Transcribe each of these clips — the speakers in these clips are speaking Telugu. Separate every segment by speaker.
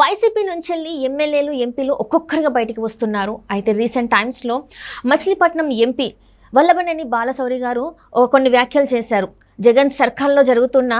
Speaker 1: వైసీపీ నుంచి వెళ్ళి ఎమ్మెల్యేలు ఎంపీలు ఒక్కొక్కరిగా బయటికి వస్తున్నారు. అయితే రీసెంట్ టైమ్స్లో మచిలీపట్నం ఎంపీ వల్లభనేని బాలశౌరి గారు ఓ కొన్ని వ్యాఖ్యలు చేశారు. జగన్ సర్కార్లో జరుగుతున్న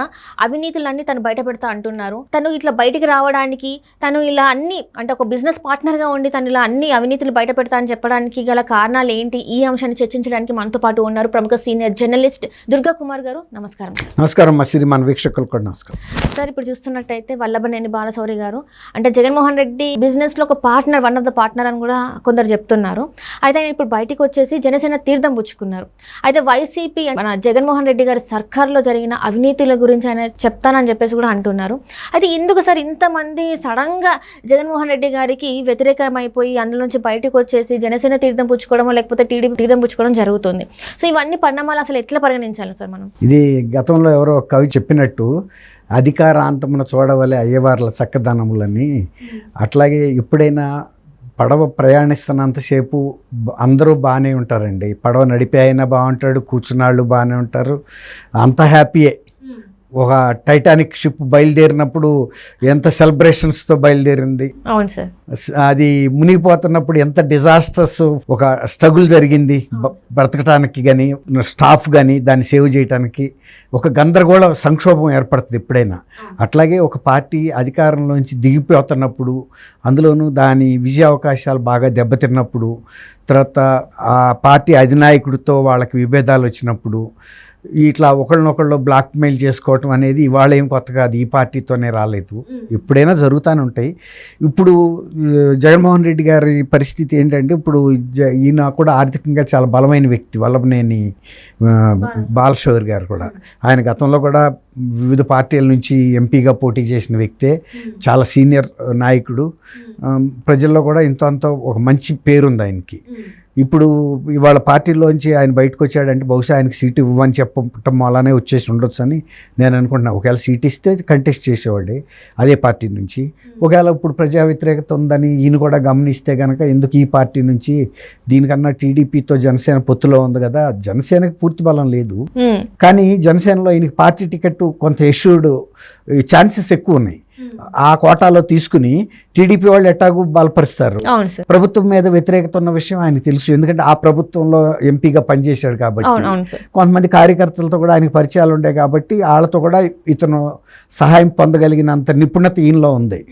Speaker 1: అవినీతులన్నీ తను బయట పెడతా అంటున్నారు. తను ఇట్లా బయటికి రావడానికి తను ఇలా అన్ని అంటే ఒక బిజినెస్ పార్ట్నర్గా ఉండి తను ఇలా అన్ని అవినీతులు బయట పెడతా అని చెప్పడానికి గల కారణాలు ఏంటి? ఈ అంశాన్ని చర్చించడానికి మనతో పాటు ఉన్నారు ప్రముఖ సీనియర్ జర్నలిస్ట్ దుర్గా కుమార్ గారు. నమస్కారం
Speaker 2: నమస్కారం మన వీక్షకులు కూడా నమస్కారం.
Speaker 1: సార్ ఇప్పుడు చూస్తున్నట్టయితే వల్లభనేని బాలశౌరి గారు అంటే జగన్మోహన్ రెడ్డి బిజినెస్లో ఒక partner one of the partner అని కూడా కొందరు చెప్తున్నారు. అయితే ఆయన ఇప్పుడు బయటికి వచ్చేసి జనసేన తీర్థం పుచ్చుకున్నారు. అయితే వైసీపీ మన జగన్మోహన్ రెడ్డి గారి సర్కార్లో జరిగిన అవినీతుల గురించి ఆయన చెప్తానని చెప్పేసి కూడా అంటున్నారు. అయితే ఎందుకు సార్ ఇంతమంది సడన్గా జగన్మోహన్ రెడ్డి గారికి వ్యతిరేకమైపోయి అందులో నుంచి బయటకు వచ్చేసి జనసేన తీర్థం పుచ్చుకోవడమో లేకపోతే టీడీపీ తీర్థం పుచ్చుకోవడం జరుగుతుంది. సో ఇవన్నీ పరిణామాలు అసలు ఎట్లా పరిగణించాలి సార్ మనం?
Speaker 2: ఇది గతంలో ఎవరో కవి చెప్పినట్టు అధికారాంతమున చూడవలే అయ్యవార్ల చక్కదనములని అట్లాగే ఎప్పుడైనా పడవ ప్రయాణిస్తున్నంతసేపు అందరూ బాగానే ఉంటారండి. పడవ నడిపే అయినా బాగుంటాడు కూర్చున్నాళ్ళు బాగానే ఉంటారు. అంత హ్యాపీయే. ఒక టైటానిక్ షిప్ బయలుదేరినప్పుడు ఎంత సెలబ్రేషన్స్తో బయలుదేరింది?
Speaker 1: అవును సార్.
Speaker 2: అది మునిగిపోతున్నప్పుడు ఎంత డిజాస్టర్స్ ఒక స్ట్రగుల్ జరిగింది. బ్రతకటానికి కానీ స్టాఫ్ కానీ దాన్ని సేవ్ చేయడానికి ఒక గందరగోళ సంక్షోభం ఏర్పడుతుంది ఎప్పుడైనా. అట్లాగే ఒక పార్టీ అధికారంలోంచి దిగిపోతున్నప్పుడు అందులోనూ దాని విజయ అవకాశాలు బాగా దెబ్బతిన్నప్పుడు తర్వాత ఆ పార్టీ అధినాయకుడితో వాళ్ళకి విభేదాలు వచ్చినప్పుడు ఇట్లా ఒకళ్ళనొకళ్ళు బ్లాక్మెయిల్ చేసుకోవటం అనేది ఇవాళ ఏం కొత్త కాదు. ఈ పార్టీతోనే రాలేదు. ఎప్పుడైనా జరుగుతూనే ఉంటాయి. ఇప్పుడు జగన్మోహన్ రెడ్డి గారి పరిస్థితి ఏంటంటే ఇప్పుడు జ- ఈయన కూడా ఆర్థికంగా చాలా బలమైన వ్యక్తి వల్లభనేని బాలశౌర్ గారు కూడా. ఆయన గతంలో కూడా వివిధ పార్టీల నుంచి ఎంపీగా పోటీ చేసిన వ్యక్తే చాలా సీనియర్ నాయకుడు. ప్రజల్లో కూడా ఇంత అంత ఒక మంచి పేరుంది ఆయనకి. ఇప్పుడు ఇవాళ పార్టీలోంచి ఆయన బయటకు వచ్చాడంటే బహుశా ఆయనకి సీటు ఇవ్వని చెప్పటం వల్లనే వచ్చేసి ఉండొచ్చు అని నేను అనుకుంటున్నా. ఒకవేళ సీట్ ఇస్తే కంటెస్ట్ చేసేవాడే అదే పార్టీ నుంచి. ఒకవేళ ఇప్పుడు ప్రజా వ్యతిరేకత ఉందని ఈయన కూడా గమనిస్తే కనుక ఎందుకు ఈ పార్టీ నుంచి? దీనికన్నా టీడీపీతో జనసేన పొత్తులో ఉంది కదా జనసేనకి పూర్తి బలం లేదు. కానీ జనసేనలో ఈయనకి పార్టీ టికెట్ కొంత ఎష్యూర్డ్ ఛాన్సెస్ ఎక్కువ ఉన్నాయి. ఆ కోటాలో తీసుకుని టీడీపీ వాళ్ళు ఎట్టాగు బలపరుస్తారు. ప్రభుత్వం మీద వ్యతిరేకత ఉన్న విషయం ఆయనకు తెలుసు. ఎందుకంటే ఆ ప్రభుత్వంలో ఎంపీగా పనిచేశాడు కాబట్టి కొంతమంది కార్యకర్తలతో కూడా ఆయనకు పరిచయాలు ఉంటాయి కాబట్టి వాళ్ళతో కూడా ఇతను సహాయం పొందగలిగినంత నిపుణత ఈయనలో ఉంది.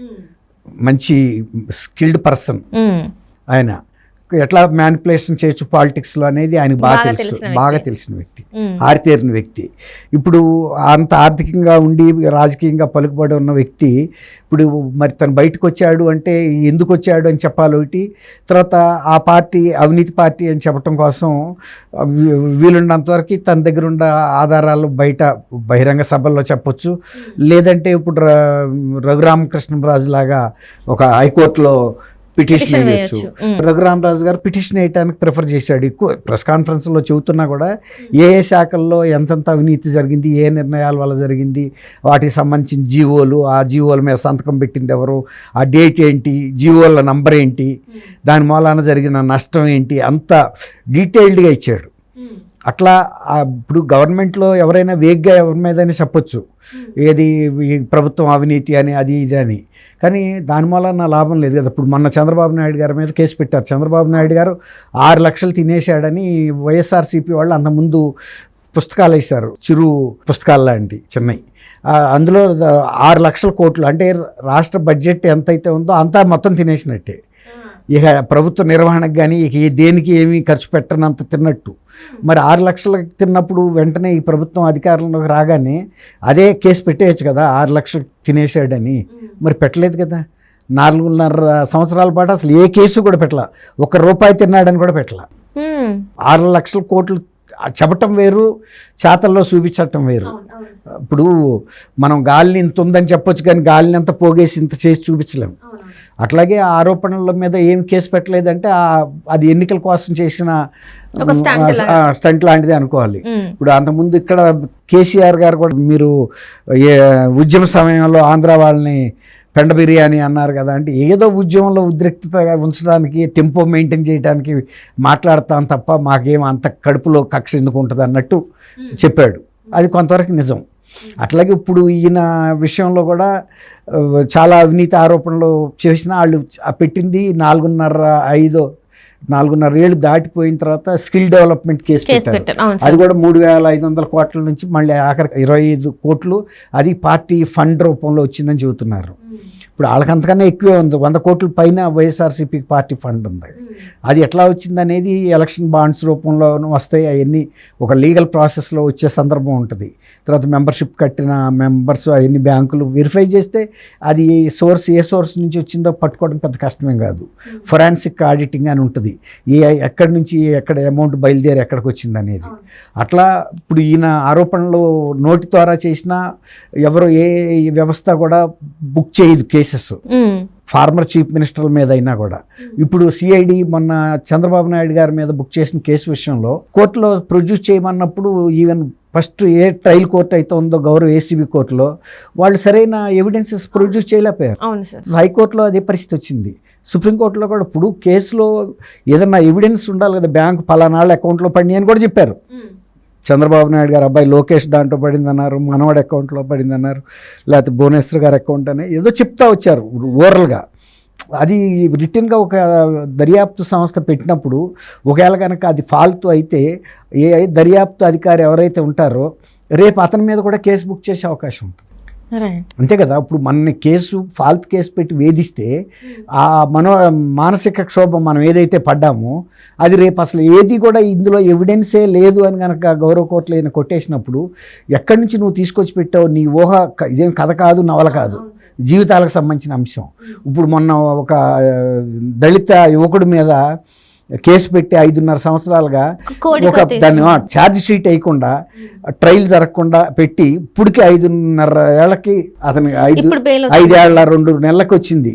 Speaker 2: మంచి స్కిల్డ్ పర్సన్
Speaker 1: మ్మ్.
Speaker 2: ఆయన. ఎట్లా మ్యానిపులేషన్ చేయొచ్చు పాలిటిక్స్లో అనేది ఆయనకు బాగా తెలుసు. బాగా తెలిసిన వ్యక్తి. ఆరితేరిన వ్యక్తి. ఇప్పుడు అంత ఆర్థికంగా ఉండి రాజకీయంగా పలుకుబడి ఉన్న వ్యక్తి ఇప్పుడు మరి తను బయటకు వచ్చాడు అంటే ఎందుకు వచ్చాడు అని చెప్పాలి ఒకటి. తర్వాత ఆ పార్టీ అవినీతి పార్టీ అని చెప్పడం కోసం వీ- వీలున్నంత వరకు తన దగ్గర ఉన్న ఆధారాలు బయట బహిరంగ సభల్లో చెప్పొచ్చు. లేదంటే ఇప్పుడు రఘురామకృష్ణరాజు లాగా ఒక హైకోర్టులో పిటిషన్ వేయచ్చు.
Speaker 1: మ్మ్.
Speaker 2: రఘురామరాజు గారు పిటిషన్ వేయడానికి ప్రిఫర్ చేశాడు. ఎక్కువ ప్రెస్ కాన్ఫరెన్స్లో చెబుతున్నా కూడా ఏ ఏ శాఖల్లో ఎంతెంత అవినీతి జరిగింది ఏ నిర్ణయాల వల్ల జరిగింది వాటికి సంబంధించిన జీవోలు ఆ జీవోల మీద సంతకం పెట్టింది ఎవరు ఆ డేట్ ఏంటి జీవోల నంబర్ ఏంటి దాని మూలాన జరిగిన నష్టం ఏంటి అంత డీటెయిల్డ్గా ఇచ్చాడు. అట్లా ఇప్పుడు గవర్నమెంట్లో ఎవరైనా వేగ్గా ఎవరి మీదైనా చెప్పొచ్చు. ఏది ప్రభుత్వం అవినీతి అని అది ఇది అని. కానీ దాని నా లాభం లేదు కదా. ఇప్పుడు మొన్న చంద్రబాబు నాయుడు గారి మీద కేసు పెట్టారు. చంద్రబాబు నాయుడు గారు ఆరు లక్షలు తినేశాడని వైఎస్ఆర్సీపీ వాళ్ళు అంతకుముందు పుస్తకాలు వేశారు. చిరు పుస్తకాలు లాంటి చిన్నవి. అందులో ఆరు లక్షల కోట్లు అంటే రాష్ట్ర బడ్జెట్ ఎంతైతే ఉందో అంతా మొత్తం తినేసినట్టే. ఇక ప్రభుత్వ నిర్వహణకు కానీ ఇక ఏ- దేనికి ఏమీ ఖర్చు పెట్టనంత తిన్నట్టు. మరి ఆరు లక్షలకు తిన్నప్పుడు వెంటనే ఈ ప్రభుత్వం అధికారంలోకి రాగానే అదే కేసు పెట్టేయచ్చు కదా ఆరు లక్షలు తినేసాడని మరి పెట్టలేదు కదా. నాలుగున్నర సంవత్సరాల పాటు అసలు ఏ కేసు కూడా పెట్టల. ఒక రూపాయి తిన్నాడని కూడా పెట్టల. ఆరు లక్షల కోట్లు చెప్పటం వేరు చేతల్లో చూపించటం వేరు. ఇప్పుడు మనం గాలిని ఇంత ఉందని చెప్పొచ్చు కానీ గాలిని అంత పోగేసి ఇంత చేసి చూపించలేం. అట్లాగే ఆ ఆరోపణల మీద ఏం కేసు పెట్టలేదంటే అది ఎన్నికల కోసం చేసిన స్టంట్ లాంటిది అనుకోవాలి. ఇప్పుడు అంతకుముందు ఇక్కడ కేసీఆర్ గారు కూడా మీరు ఉద్యమ సమయంలో ఆంధ్ర వాళ్ళని పెండ బిర్యానీ అన్నారు కదా అంటే ఏదో ఉద్యమంలో ఉద్రిక్తతగా ఉంచడానికి టెంపో మెయింటైన్ చేయడానికి మాట్లాడతాం తప్ప మాకేం అంత కడుపులో కక్ష ఎందుకు ఉంటుంది అన్నట్టు చెప్పాడు. అది కొంతవరకు నిజం. అట్లాగే ఇప్పుడు ఈయన విషయంలో కూడా చాలా అవినీతి ఆరోపణలు చేసిన వాళ్ళు పెట్టింది నాలుగున్నర ఐదు నాలుగున్నర ఏళ్ళు దాటిపోయిన తర్వాత స్కిల్ డెవలప్మెంట్ కేసు పెట్టారు. అది కూడా మూడు వేల ఐదు వందల కోట్ల నుంచి మళ్ళీ ఆఖరి ఇరవై ఐదు కోట్లు అది పార్టీ ఫండ్ రూపంలో వచ్చిందని చెబుతున్నారు. ఇప్పుడు వాళ్ళకంతకన్నా ఎక్కువే ఉంది. వంద కోట్ల పైన వైఎస్ఆర్సీపీ పార్టీ ఫండ్ ఉంది. అది ఎట్లా వచ్చింది అనేది ఎలక్షన్ బాండ్స్ రూపంలో వస్తాయి. అవన్నీ ఒక లీగల్ ప్రాసెస్లో వచ్చే సందర్భం ఉంటుంది. తర్వాత మెంబర్షిప్ కట్టిన మెంబర్స్ అవన్నీ బ్యాంకులు వెరిఫై చేస్తే అది సోర్స్ ఏ సోర్స్ నుంచి వచ్చిందో పట్టుకోవడం పెద్ద కష్టమేం కాదు. ఫొరాన్సిక్ ఆడిటింగ్ అని ఉంటుంది. ఏ ఎక్కడి నుంచి ఎక్కడ అమౌంట్ బయలుదేరి ఎక్కడికి వచ్చింది అనేది. అట్లా ఇప్పుడు ఈయన ఆరోపణలు నోటి ద్వారా చేసినా ఎవరు ఏ వ్యవస్థ కూడా బుక్ చేయదు కేసెస్. ఫార్మర్ చీఫ్ మినిస్టర్ల మీద అయినా కూడా. ఇప్పుడు సిఐడి మొన్న చంద్రబాబు నాయుడు గారి మీద బుక్ చేసిన కేసు విషయంలో కోర్టులో produce చేయమన్నప్పుడు even first A trial court అయితే ఉందో గౌరవ ఏసీబీ కోర్టులో వాళ్ళు సరైన ఎవిడెన్సెస్ ప్రొడ్యూస్ చేయలేకపోయారు. హైకోర్టులో అదే పరిస్థితి వచ్చింది. సుప్రీంకోర్టులో కూడా ఇప్పుడు కేసులో ఏదైనా ఎవిడెన్స్ ఉండాలి కదా బ్యాంకు పలానాళ్ళ అకౌంట్లో పడినాయి అని కూడా చెప్పారు. చంద్రబాబు నాయుడు గారు అబ్బాయి లోకేష్ దాంట్లో పడిందన్నారు మనవాడి అకౌంట్లో పడిందన్నారు లేకపోతే భువనేశ్వర్ గారి అకౌంట్ అని ఏదో చెప్తా వచ్చారు ఓరల్గా. అది రిటర్న్గా ఒక దర్యాప్తు సంస్థ పెట్టినప్పుడు ఒకవేళ కనుక అది ఫాల్తూ అయితే ఏ దర్యాప్తు అధికారి ఎవరైతే ఉంటారో రేపు అతని మీద కూడా కేసు బుక్ చేసే అవకాశం ఉంటుంది. అంతే కదా? ఇప్పుడు మన కేసు ఫాల్త్ కేసు పెట్టి వేధిస్తే ఆ మనో మానసిక క్షోభం మనం ఏదైతే పడ్డామో అది రేపు అసలు ఏది కూడా ఇందులో ఎవిడెన్సే లేదు అని కనుక గౌరవ కోర్టులో ఈయన కొట్టేసినప్పుడు ఎక్కడి నుంచి నువ్వు తీసుకొచ్చి పెట్టావు? నీ ఊహ ఇదేం కథ కాదు నవల కాదు. జీవితాలకు సంబంధించిన అంశం. ఇప్పుడు మొన్న ఒక దళిత యువకుడి మీద కేసు పెట్టి ఐదున్నర సంవత్సరాలుగా ఒక దాన్ని ఛార్జ్ షీట్ వేయకుండా ట్రయల్ జరగకుండా పెట్టి ఇప్పటికి ఐదున్నర ఏళ్ళకి అతని ఐదు ఐదేళ్ళ రెండు నెలలకు వచ్చింది.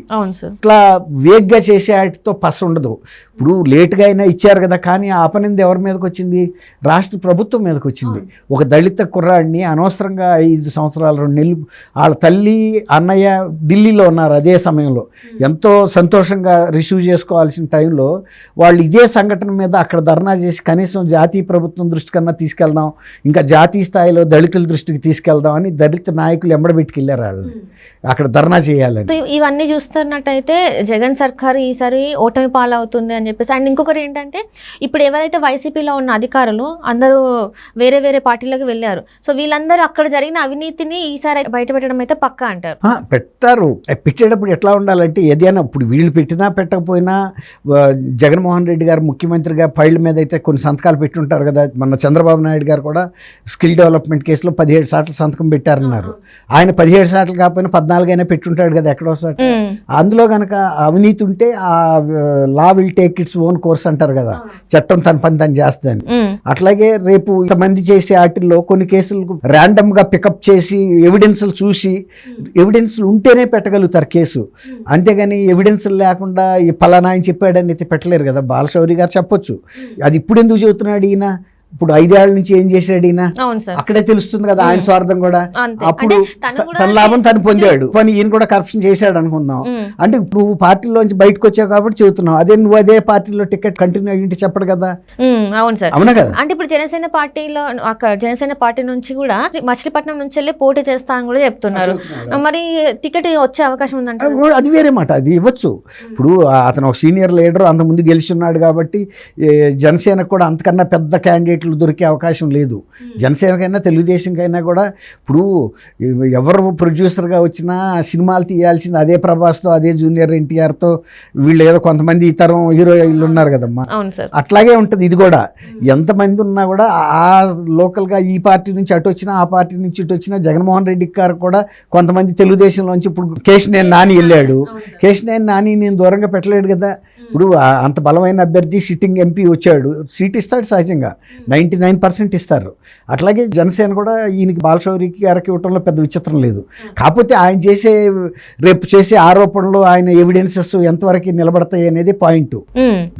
Speaker 2: ఇట్లా వేగ్గా చేసే వాటితో పస ఉండదు. ఇప్పుడు లేట్గా అయినా ఇచ్చారు కదా కానీ ఆ ఎవరి మీదకి వచ్చింది? రాష్ట్ర ప్రభుత్వం మీదకి వచ్చింది. ఒక దళిత కుర్రాడిని అనవసరంగా ఐదు సంవత్సరాలు రెండు నెలలు వాళ్ళ తల్లి అన్నయ్య ఢిల్లీలో ఉన్నారు అదే సమయంలో. ఎంతో సంతోషంగా రిసీవ్ చేసుకోవాల్సిన టైంలో వాళ్ళు ఇదే సంఘటన మీద అక్కడ ధర్నా చేసి కనీసం జాతీయ ప్రభుత్వం దృష్టి కన్నా తీసుకెళ్దాం ఇంకా జాతీయ స్థాయిలో దళితుల దృష్టికి తీసుకెళ్దాం అని దళిత నాయకులు ఎంబడబెట్టుకెళ్ళారు వాళ్ళని అక్కడ ధర్నా చేయాలని.
Speaker 1: ఇవన్నీ చూస్తున్నట్టయితే జగన్ సర్కార్ ఈసారి ఓటమి పాలవుతుంది అని చెప్పేసి. అండ్ ఇంకొకటి ఏంటంటే ఇప్పుడు ఎవరైతే వైసీపీలో ఉన్న అధికారులు అందరూ వేరే వేరే పార్టీలకు వెళ్ళారు. సో వీళ్ళందరూ అక్కడ జరిగిన అవినీతిని ఈసారి బయట పెట్టడం అయితే పక్కా అంటారు.
Speaker 2: పెట్టారు. పెట్టేటప్పుడు ఎట్లా ఉండాలంటే ఏదైనా ఇప్పుడు వీళ్ళు పెట్టినా పెట్టకపోయినా జగన్మోహన్ రెడ్డి గారు ముఖ్యమంత్రిగా ఫైళ్ళ మీద అయితే కొన్ని సంతకాలు పెట్టుంటారు కదా. మన చంద్రబాబు నాయుడు గారు కూడా స్కిల్ డెవలప్మెంట్ కేసులో పదిహేడు సార్లు సంతకం పెట్టారన్నారు. ఆయన పదిహేడు సార్లు కాకపోయినా పద్నాలుగైనా పెట్టుంటాడు కదా ఎక్కడో సార్ అందులో కనుక అవినీతి ఉంటే ఆ law will take its own course అంటారు కదా. చట్టం తన పని తను చేస్తుందని. అట్లాగే రేపు ఇంతమంది చేసే వాటిల్లో కొన్ని కేసులకు ర్యాండమ్గా పికప్ చేసి ఎవిడెన్స్లు చూసి ఎవిడెన్స్లు ఉంటేనే పెట్టగలుగుతారు కేసు. అంతేగాని ఎవిడెన్స్ లేకుండా ఈ పలానా ఆయన చెప్పాడని అయితే పెట్టలేరు కదా. బాలశౌరి గారు చెప్పొచ్చు. అది ఇప్పుడు ఎందుకు చెబుతున్నాడు ఈయన? ఇప్పుడు ఐదేళ్ళ నుంచి ఏం చేశాడు ఈయన? అక్కడే తెలుస్తుంది కదా ఆయన స్వార్థం కూడా. అప్పుడు
Speaker 1: తను
Speaker 2: లాభం తను పొందాడు. కానీ ఈయన కూడా కరప్షన్ చేశాడు అనుకుందాం. అంటే ఇప్పుడు నువ్వు పార్టీలోంచి బయటకు వచ్చావు కాబట్టి చెబుతున్నావు. అదే నువ్వు అదే పార్టీలో టికెట్ కంటిన్యూ అయ్యింటి చెప్పడు కదా.
Speaker 1: అవును సార్.
Speaker 2: అవునా కదా?
Speaker 1: అంటే ఇప్పుడు జనసేన పార్టీలో అక్కడ జనసేన పార్టీ నుంచి కూడా మచిలీపట్నం నుంచి వెళ్ళి పోటీ చేస్తా అని కూడా చెప్తున్నారు. మరి టికెట్ వచ్చే అవకాశం ఉందంట
Speaker 2: అది వేరే మాట. అది ఇవ్వచ్చు. ఇప్పుడు అతను ఒక సీనియర్ లీడర్ అంత ముందు గెలిచి ఉన్నాడు కాబట్టి జనసేనకు కూడా అంతకన్నా పెద్ద క్యాండిడేట్లు దొరికే అవకాశం లేదు. జనసేనకైనా తెలుగుదేశంకైనా కూడా ఇప్పుడు ఎవరు ప్రొడ్యూసర్గా వచ్చినా సినిమాలు తీయాల్సింది అదే ప్రభాస్తో అదే జూనియర్ ఎన్టీఆర్తో వీళ్ళు ఏదో కొంతమంది ఈ తరం హీరోయిన్లు ఉన్నారు కదమ్మా. అట్లాగే ఉంటుంది ఇది కూడా. ఎంతమంది ఉన్నా కూడా ఆ లోకల్గా ఈ పార్టీ నుంచి అటు వచ్చినా ఆ పార్టీ నుంచి ఇటు వచ్చినా జగన్మోహన్ రెడ్డి గారు కూడా కొంతమంది తెలుగుదేశంలోంచి ఇప్పుడు కేశినేని నాని వెళ్ళాడు. కేశినేని నాని నేను దూరంగా పెట్టలేడు కదా. ఇప్పుడు అంత బలమైన అభ్యర్థి సిట్టింగ్ ఎంపీ వచ్చాడు. సీట్ ఇస్తాడు సహజంగా. నైంటీ నైన్ పర్సెంట్ ఇస్తారు. అట్లాగే జనసేన కూడా ఈయనకి బాలశౌరికి గారికి ఇవ్వటంలో పెద్ద విచిత్రం లేదు. కాకపోతే ఆయన చేసే రేపు చేసే ఆరోపణలు ఆయన ఎవిడెన్సెస్ ఎంతవరకు నిలబడతాయి అనేది పాయింట్.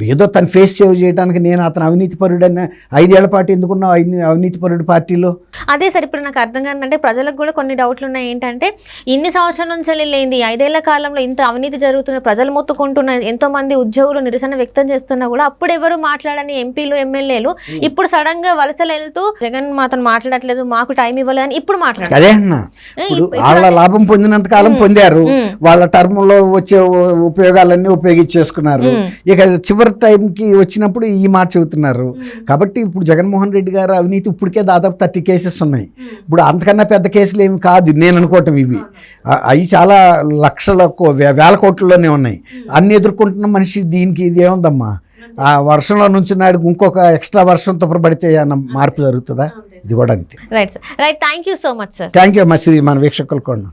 Speaker 2: ఏదో తను ఫేస్ సేవ్ చేయడానికి నేను అతను అవినీతి పరుడని ఐదేళ్ళ పాటు ఎందుకున్నావు ఐదు- అవినీతి పరుడు పార్టీలో?
Speaker 1: అదే సార్ ఇప్పుడు నాకు అర్థం కాదంటే ప్రజలకు కూడా కొన్ని డౌట్లు ఉన్నాయి. ఏంటంటే ఇన్ని సంవత్సరాల నుంచి లేనిది ఐదేళ్ళ కాలంలో ఇంత అవినీతి జరుగుతుంది ప్రజలు మొత్తుకుంటున్న ఎంతో మంది ఉద్యోగ ఉద్యోగులు నిరసన వ్యక్తం చేస్తున్నా కూడా అప్పుడు ఎవరు మాట్లాడని ఎంపీలు ఎమ్మెల్యేలు ఇప్పుడు సడన్గా వలసలు వెళ్తూ జగన్ మాతో మాట్లాడట్లేదు మాకు టైం ఇవ్వలేదు అని ఇప్పుడు మాట్లాడారు.
Speaker 2: అదే వాళ్ళ లాభం పొందినంత కాలం పొందారు. వాళ్ళ టర్మ్లో వచ్చే ఉపయోగాలన్నీ ఉపయోగించేసుకున్నారు. ఇక చివరి టైంకి వచ్చినప్పుడు ఈ మాట చెబుతున్నారు. కాబట్టి ఇప్పుడు జగన్మోహన్ రెడ్డి గారు అవినీతి ఇప్పటికే దాదాపు థర్టీ కేసెస్ ఉన్నాయి. ఇప్పుడు అంతకన్నా పెద్ద కేసులు ఏమి కాదు. నేను అనుకోవటం ఇవి. అవి చాలా లక్షల వేల కోట్లలోనే ఉన్నాయి. అన్ని ఎదుర్కొంటున్న మనిషి దీనికి ఇది ఏముందమ్మా? ఆ వర్షంలో నుంచి నాడు ఇంకొక ఎక్స్ట్రా వర్షంతో పడితే అన్న మార్పు జరుగుతుందా? ఇది కూడా అంతే.
Speaker 1: Right sir. Right thank you so much sir.
Speaker 2: Thank you మసి మన వీక్షకులు కూడా.